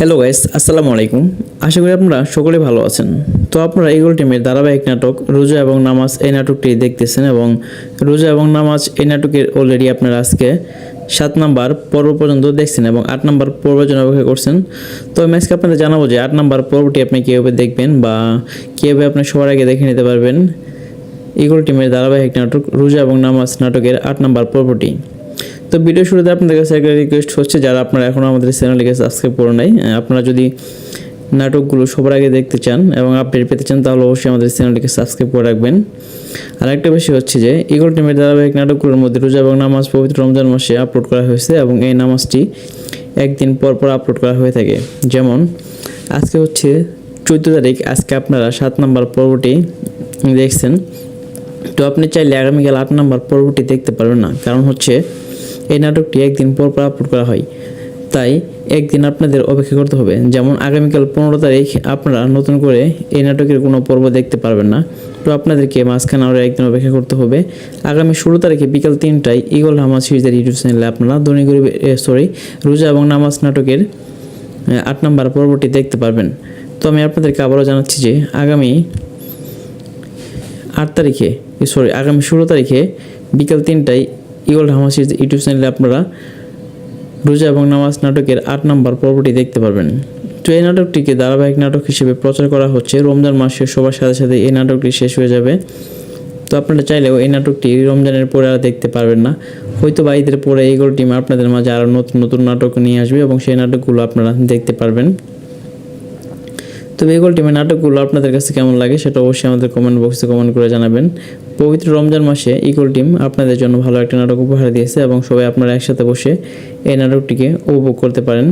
Hello guys আসসালামু আলাইকুম। আশা করি আপনারা সকলে ভালো আছেন। তো আপনারা ইগল টিমের ধারাবাহিক নাটক রোজা এবং নামাজ এই নাটকটি দেখতেছেন এবং রোজা এবং নামাজ এই নাটকের অলরেডি আপনারা আজকে সাত নাম্বার পর্ব পর্যন্ত দেখছেন এবং আট নাম্বার পর্বের জন্য অপেক্ষা করছেন। তো আমি আজকে আপনাদের জানাব যে আট নাম্বার পর্বটি আপনি কীভাবে দেখবেন বা কীভাবে আপনি সবার আগে দেখে নিতে পারবেন ইগল টিমের ধারাবাহিক নাটক রোজা এবং নামাজ নাটকের আট নাম্বার পর্বটি। তো ভিডিও শুরুতে আপনাদের কাছে একটা রিকোয়েস্ট হচ্ছে, যারা আপনারা এখনও আমাদের চ্যানেলটিকে সাবস্ক্রাইব করে নাই আপনারা যদি নাটকগুলো সবার আগে দেখতে চান এবং আপডেট পেতে চান, তাহলে অবশ্যই আমাদের চ্যানেলটিকে সাবস্ক্রাইব করে রাখবেন। আর একটা বিষয় হচ্ছে যে ইগল টিমের ধারাবাহিক নাটকগুলোর মধ্যে রোজা এবং নামাজ পবিত্র রমজান মাসে আপলোড করা হয়েছে এবং এই নামাজটি একদিন পর পর আপলোড করা হয়ে থাকে। যেমন, আজকে হচ্ছে চোদ্দ তারিখ, আজকে আপনারা সাত নম্বর পর্বটি দেখছেন। তো আপনি চাইলে আগামীকাল আট নম্বর পর্বটি দেখতে পারবেন না। কারণ হচ্ছে এই নাটকটি একদিন পর পর আপলোড করা হয়। তাই একদিন আপনাদের অপেক্ষা করতে হবে। যেমন আগামীকাল পনেরো তারিখ আপনারা নতুন করে এই নাটকের কোনো পর্ব দেখতে পারবেন না। তো আপনাদেরকে মাঝখানে আরও একদিন অপেক্ষা করতে হবে। আগামী ষোলো তারিখে বিকাল তিনটায় ইগল হামাজ সিরিজের ইউটিউব চ্যানেলে আপনারা দৈনিক সরি রোজা এবং নামাজ নাটকের আট নম্বর পর্বটি দেখতে পারবেন। তো আমি আপনাদেরকে আবারও জানাচ্ছি যে আগামী আট তারিখে সরি আগামী ষোলো তারিখে বিকাল তিনটায় ইগল হামাসির ইউটিউব চ্যানেলে আপনারা রোজা এবং নামাজ নাটকের আট নম্বর পর্বটি দেখতে পারবেন। তো এই নাটকটিকে ধারাবাহিক নাটক হিসেবে প্রচার করা হচ্ছে। রমজান মাসে সবার সাথে সাথে এই নাটকটি শেষ হয়ে যাবে। তো আপনারা চাইলেও এই নাটকটি রমজানের পরে আর দেখতে পারবেন না। হয়তো বা ঈদের পরে এইগুলো টিম আপনাদের মাঝে আরও নতুন নতুন নাটক নিয়ে আসবে এবং সেই নাটকগুলো আপনারা দেখতে পারবেন। তো বেগল টিমের নাটকগুলো আপনাদের কাছে কেমন লাগে সেটা অবশ্যই আমাদের কমেন্ট বক্সে কমেন্ট করে জানাবেন। পবিত্র রমজান মাসে ইকুল টিম আপনাদের জন্য ভালো একটা নাটক উপহার দিয়েছে এবং সবাই আপনারা একসাথে বসে এই নাটকটিকে উপভোগ করতে পারেন।